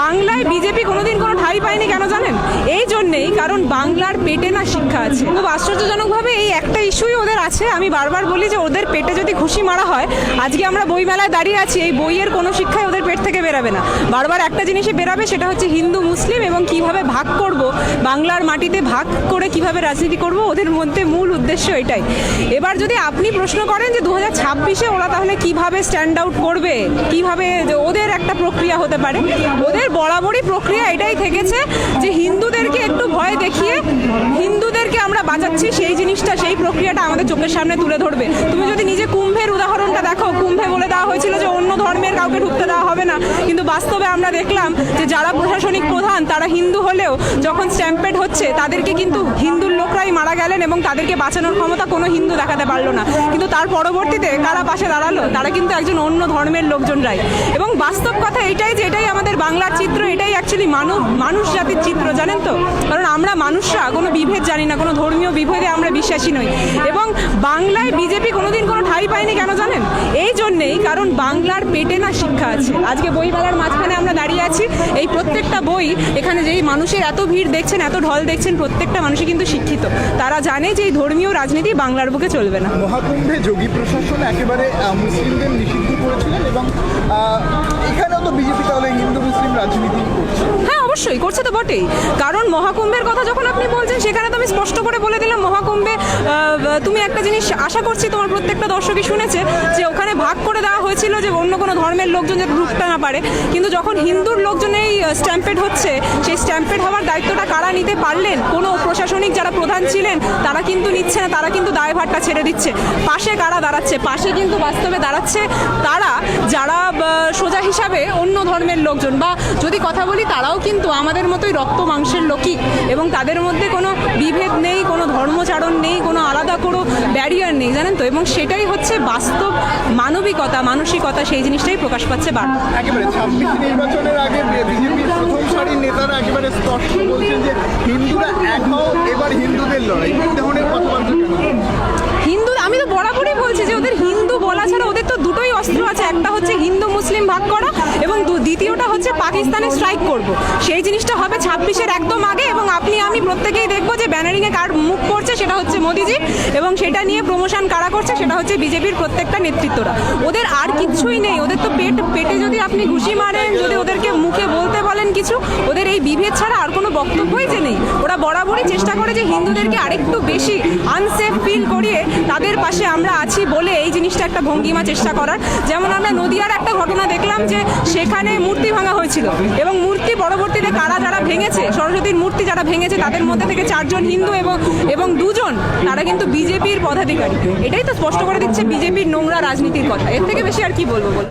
বাংলায় বিজেপি কোনোদিন কোনো ঠাঁই পায়নি কেন জানেন? এই জন্যেই কারণ বাংলার পেটে না শিক্ষা আছে। খুব আশ্চর্যজনকভাবে এই একটা ইস্যুই ওদের আছে। আমি বারবার বলি যে ওদের পেটে যদি ঘুষি মারা হয়, আজকে আমরা বইমেলায় দাঁড়িয়ে আছি, এই বইয়ের কোনো শিক্ষাই ওদের পেট থেকে বেরাবে না। বারবার একটা জিনিসে বেরাবে, সেটা হচ্ছে হিন্দু, মুসলিম এবং কীভাবে ভাগ করব, বাংলার মাটিতে ভাগ করে কীভাবে রাজনীতি করব, ওদের মধ্যে মূল উদ্দেশ্য এটাই। এবার যদি আপনি প্রশ্ন করেন যে দু হাজার ছাব্বিশে ওরা তাহলে কীভাবে স্ট্যান্ড আউট করবে? কীভাবে ওদের একটা প্রক্রিয়া হতে পারে? ওদের বরাবরই প্রক্রিয়া এটাই থেকেছে যে হিন্দুদেরকে একটু ভয় দেখিয়ে হিন্দুদেরকে আমরা বাঁচাচ্ছি, সেই জিনিসটা, সেই প্রক্রিয়াটা আমাদের চোখের সামনে তুলে ধরবে। তুমি যদি নিজে কুম্ভের উদাহরণটা দেখো, কুম্ভে বলে দেওয়া হয়েছিল যে অন্য ধর্মের কাউকে ঢুকতে দেওয়া হবে না। কিন্তু বাস্তবে আমরা দেখলাম যে যারা প্রশাসনিক প্রধান, তারা হিন্দু হলেও যখন স্ট্যাম্পেড হচ্ছে, তাদেরকে কিন্তু লোকরাই মারা গেলেন এবং তাদেরকে বাঁচানোর ক্ষমতা কোনো হিন্দু দেখাতে পারল না। কিন্তু তার পরবর্তীতে কারা পাশে দাঁড়াল? তারা কিন্তু একজন অন্য ধর্মের লোকজনরাই। এবং বাস্তব কথা এটাই যে এটাই আমাদের বাংলার চিত্র, এটাই অ্যাকচুয়ালি মানব, মানুষ জাতির চিত্র, জানেন তো? কারণ আমরা মানুষরা কোনো বিভেদ জানি না, কোনো ধর্মীয় বিভেদে আমরা বিশ্বাসী নই। এবং বাংলায় বিজেপি কোনোদিন কোনো ঠাই পায়নি কেন জানেন? এই জন্যেই কারণ বাংলার পেটে না শিক্ষা আছে। আজকে বইমেলার মাঝখানে আমরা দাঁড়িয়ে আছি, এই প্রত্যেকটা বই এখানে যেই মানুষের এত ভিড় দেখছেন, এত ঢল দেখছেন, প্রত্যেকটা মানুষই কিন্তু শিক্ষিত। তারা জানে যে এই ধর্মীয় রাজনীতি বাংলার বুকে চলবে না। মহাকুম্ভে যোগী প্রশাসন একেবারে মুসলিমদের নিষিদ্ধ করেছিলেন এবং এখানেও তো বিজেপি তাহলে হিন্দু মুসলিম রাজনীতি করছে। হ্যাঁ অবশ্যই করছে তো বটেই। কারণ মহাকুম্ভের কথা যখন আপনি বলছেন সেখানে তো আমি স্পষ্ট করে বলে দিলাম মহাকুম্ভে তুমি একটা জিনিস আশা করছি তোমার প্রত্যেকটা দর্শকই শুনেছে যে ওখানে ভাগ করে দেওয়া হয়েছিল যে অন্য কোনো ধর্মের লোকজন যাতে ঢুকতে না পারে। কিন্তু যখন হিন্দুর লোকজন এই স্ট্যাম্পেড হচ্ছে, সেই স্ট্যাম্পেড হওয়ার দায়িত্বটা কারা নিতে পারলেন? কোনো প্রশাসনিক যারা প্রধান ছিলেন, তারা কিন্তু নিচ্ছে না, তারা কিন্তু দায়ভারটা ছেড়ে দিচ্ছে। পাশে কারা দাঁড়াচ্ছে? পাশে কিন্তু বাস্তবে দাঁড়াচ্ছে তারা যারা সোজা হিসাবে অন্য ধর্মের লোকজন। বা যদি কথা বলি, তারাও কিন্তু আমাদের মতোই রক্ত মাংসের লোকই এবং তাদের মধ্যে কোনো বিভেদ নেই, কোনো ধর্মচারণ নেই, কোনো কোনো ব্যারিয়ার নেই, জানেন তো? এবং সেটাই হচ্ছে বাস্তব মানবিকতা, মানসিকতা, সেই জিনিসটাই প্রকাশ পাচ্ছে বার একেবারে ছাব্বিশ নির্বাচনের আগে বিজেপির প্রথম সারির নেতারা একেবারে স্পষ্ট বলছেন যে হিন্দুরা এক হও এবার হিন্দুদের লড়াই। পাকিস্তানে স্ট্রাইক করব। সেই জিনিসটা হবে ছাব্বিশের একদম আগে এবং আপনি, আমি প্রত্যেকেই দেখব যে ব্যানারিংয়ে কার মুখ করছে সেটা হচ্ছে মোদিজি এবং সেটা নিয়ে প্রমোশন কারা করছে, সেটা হচ্ছে বিজেপির প্রত্যেকটা নেতৃত্বরা। ওদের আর কিচ্ছুই নেই, ওদের তো পেট, পেটে যদি আপনি ঘুষি মারেন, যদি ওদেরকে মুখে বলতে বলেন কিছু, ওদের এই বিভেদ ছাড়া আর কোনো বক্তব্যই যে নেই। বরাবরই চেষ্টা করে যে হিন্দুদেরকে আরেকটু বেশি আনসেফ ফিল করিয়ে তাদের পাশে আমরা আছি বলে এই জিনিসটা একটা ভঙ্গিমা চেষ্টা করার। যেমন আমরা নদিয়ার একটা ঘটনা দেখলাম যে সেখানে মূর্তি ভাঙা হয়েছিল এবং মূর্তি পরবর্তীতে কারা যারা ভেঙেছে, সরস্বতীর মূর্তি যারা ভেঙেছে তাদের মধ্যে থেকে চারজন হিন্দু এবং এবং দুজন তারা কিন্তু বিজেপির পদাধিকারী। এটাই তো স্পষ্ট করে দিচ্ছে বিজেপির নোংরা রাজনীতির কথা। এর থেকে বেশি আর কি বলব বল